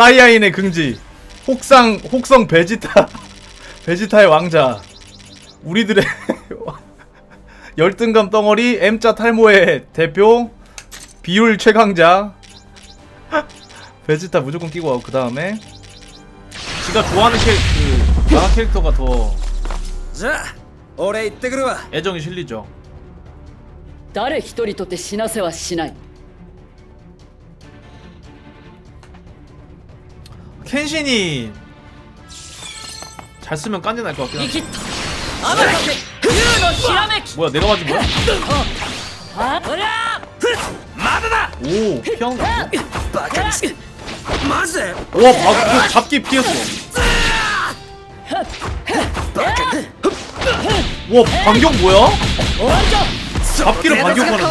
사이아인의 긍지 혹상 혹성 베지타 베지타의 왕자 우리들의 열등감 덩어리 M자 탈모의 대표 비율 최강자 베지타 무조건 끼고 하고 그 다음에 지가 좋아하는 캐릭터 그 만화 캐릭터가 더 じゃあ俺行ってくるわ 애정이 실리죠 誰一人とて死なせはしない 켄신이 잘 쓰면 깐지 날 것 같긴 한데 뭐야 내가 맞은 거야? 오 피한 거 우와 바, 잡기 피했어 와 반격 뭐야? 잡기를 반격하는데?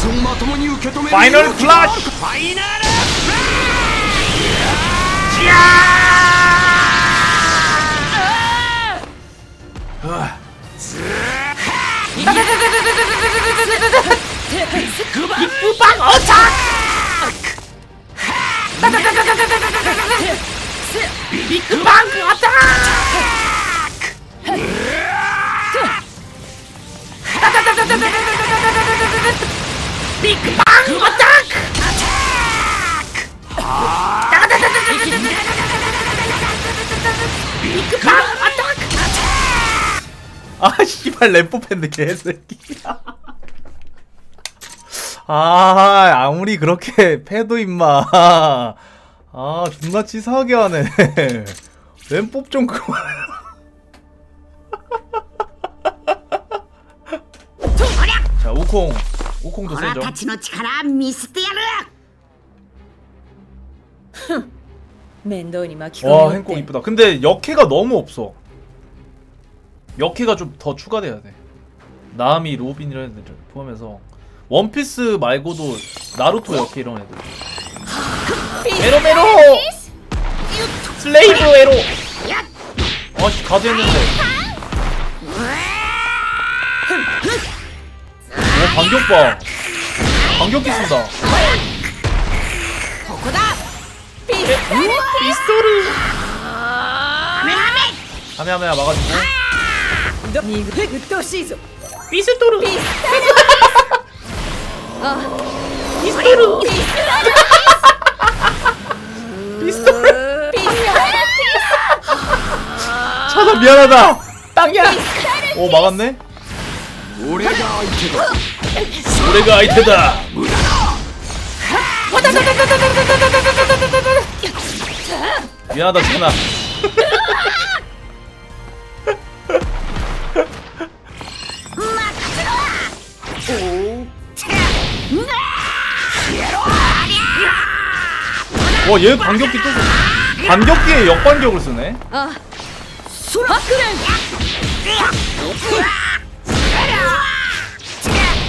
ファイナルフラッシュファイナルフラッシュバビッグバンアタック 아 씨발 램프 팬데 개새끼 아 아무리 그렇게 패도 임마. 아 존나 치사하게 하네. 램법 좀 그만 자 우콩 우콩도 オラ 세죠 たちの力見せてやる面倒に巻き込み 와 おっ 행콕 て 이쁘다 근데 역해가 너무 없어 역해가 좀 더 추가돼야 돼 나미 로빈 이런 애들 포함해서 원피스 말고도 나루토 역해 이런 애들 메로 메로 슬레이브 에로 아씨 가드 했는데 반격봐 반격기 쓴다. 빗소리. 하메하메야 막아주고. 빗소리. 빗소리. 빗소리 차다 미안하다. 땅이야. 오 막았네? 오래가 이체도 소래가 아이템다. 미안하다 천아. 와, 얘 반격기 또 반격기에 역반격을 쓰네. 아, 수라 그래.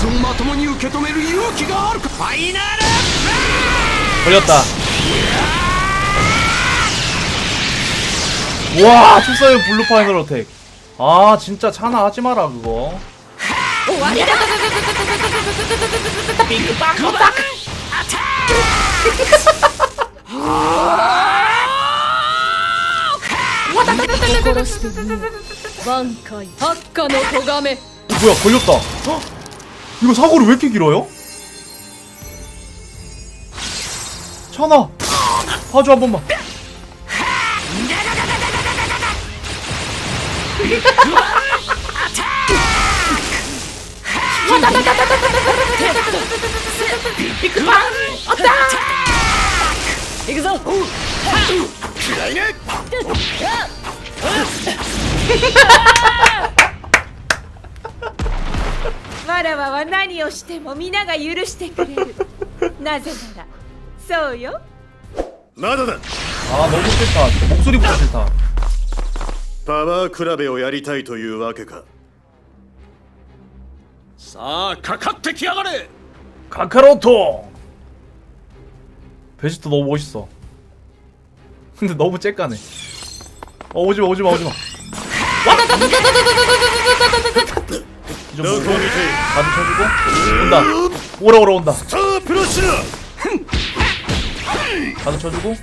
ろうそのまともに受け止める勇気があるかファイナル 걸렸다. 와, 조사연 블루 파이널 어택. 아, 진짜 차나 하지 마라, 그거. 終わりだ 殺してみよ挽回ハッカの咎め 어, 뭐야, 걸렸다. 헉! 이거 사거리 왜 이렇게 길어요? 찬아! 봐줘, 한 번만. 行くぞ嫌いね わらわは何をしても皆が許してくれるなぜならそうよまだだ 아 너무 싫다 진짜 목소리부터 싫다 パワー比べをやりたいというわけかさあかかってきやがれ 카카로토 베지터 너무 멋있어 근데 너무 째까네 어 오지마 오지마 오지마 이좀 どこを見ている 나도 쳐주고 온다. 오라 오라 온다. 나도 쳐주고.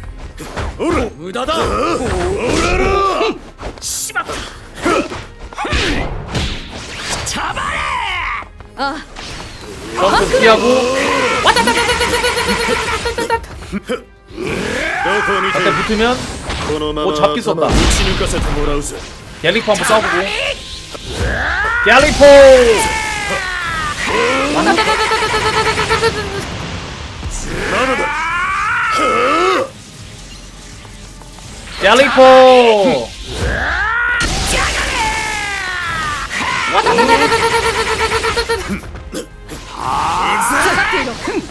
오라 무다다 오라라 잡아라 점프 피하고 왔다 붙으면 뭐 잡기 썼다 갤릭포 한번 싸워보고. 갤릭포 얄리포!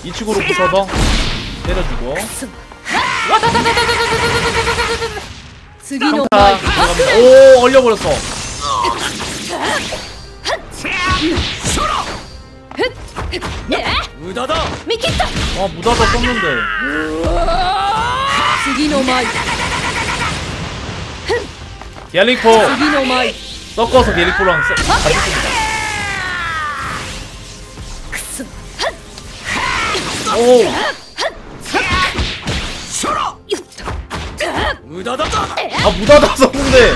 이축으로 부숴서 때려주고. 강타 오 얼려버렸어. 어. 無駄だ見切った 아 무다다 썼는데 次の舞 갤리포 次の舞 섞어서 갤리포랑 써, 같이 씁니다 오 無駄だ 아 무다다 썼는데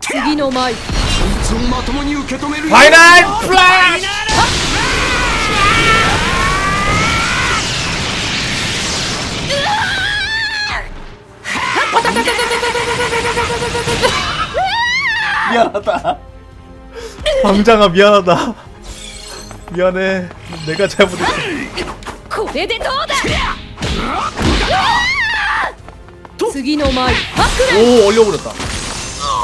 次の舞 そいつをまともに受け止める 파이널 플라이 미안하다 방장아 미안하다 미안해 내가 잘못했어 これでどうだ次の舞ハク 오 얼려버렸다 レ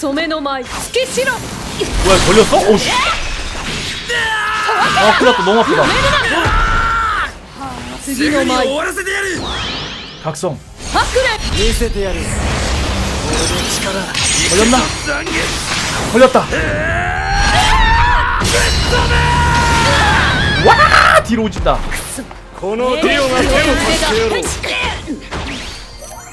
染めの舞突きしろ 뭐야 걸렸어? 오씨 아 큰일났다 너무 아프다 次の舞終わらせてやる 각성 ハクレ見せてやる 걸렸나? 걸렸다 와 뒤로 오진다 このディオが手を貸してやろう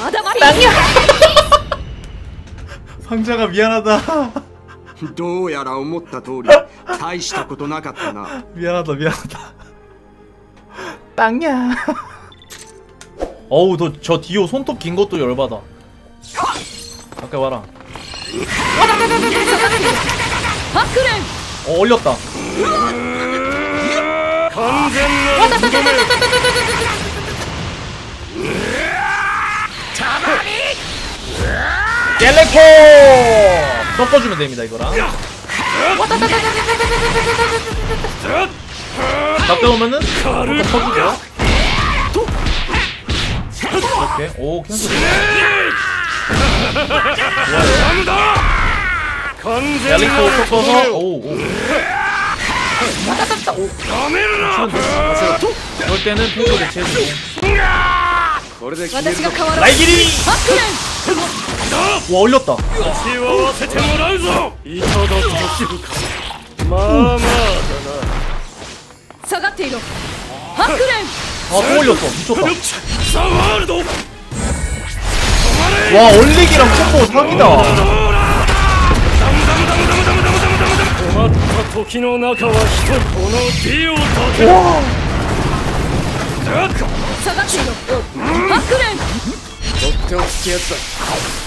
まだまだ 상자가 미안하다 どうやら思った通り大したことなかったな 미안하다 미안하다 땅이야 어우 너 저 디오 손톱 긴 것도 열받아 가까이 와라 ハクレン 어 얼렸다 텔레포 섞어주면 됩니다 이거랑. 가까 오면은? 어, 터지죠? 이렇게 오 캔슬. 좋아요. 섞어서? 오오. 그럴 때는 필드 대체해주고. 라이기리! 와 올렸다 와 올리기랑 콤보 사기다 時の中は人この美を解け下がっていろハックレンとっておきやった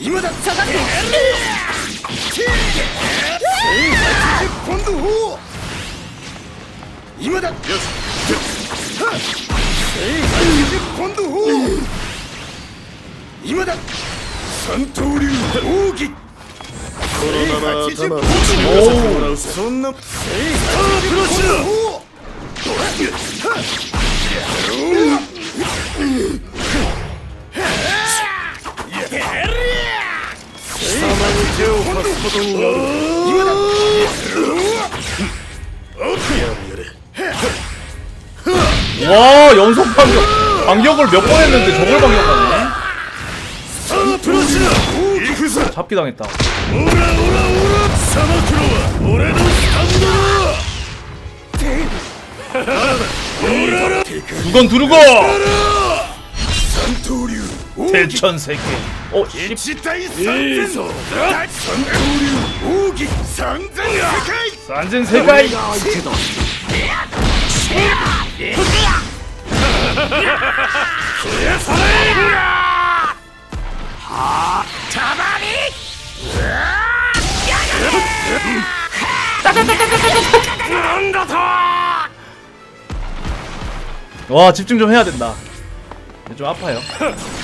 今だ下がって1080ポンド砲今だよし1080ポンド砲今だ三刀流奥義このまま頭をもらうそんなセイスーブラシだ 手を貸すことになる 와 연속 반격 반격을 몇 번 했는데 저걸 반격하네 プロシだ 잡기 당했다 オラオラオラサマクロは俺のスタンドだ 두건 두르고 三刀流 대천세계 어, 씨. 에이소. 우기 상전세계. 상전세계. 와 집중 좀 해야 된다. 네, 좀 아파요.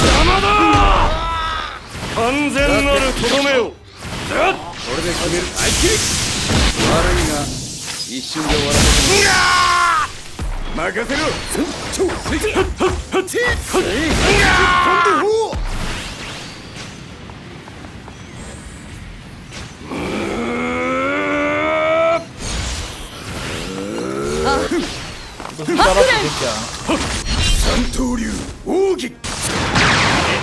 邪魔だ。完全なるとどめを。これで決めるあい悪いが一瞬で終わらせるも任せろ船長せいはっはっちはっはっ三刀流奥義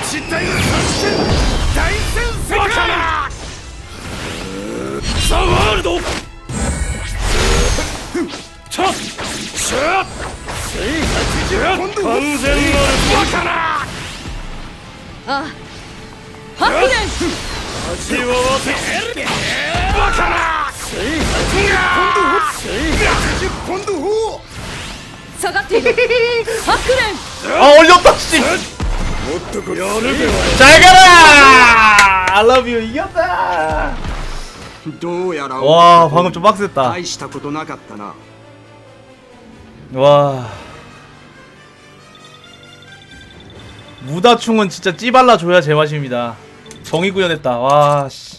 地対作戦大戦世界ザワー。ルドチャッシッ完全なるバカなあ味わわせバカなンド下がっている白蓮あった 잘 가라! I love you. 이겼다! 와 방금 좀 빡셌다. 와. 무다충은 진짜 찌발라줘야 제맛입니다. 정의 구현했다. 와씨.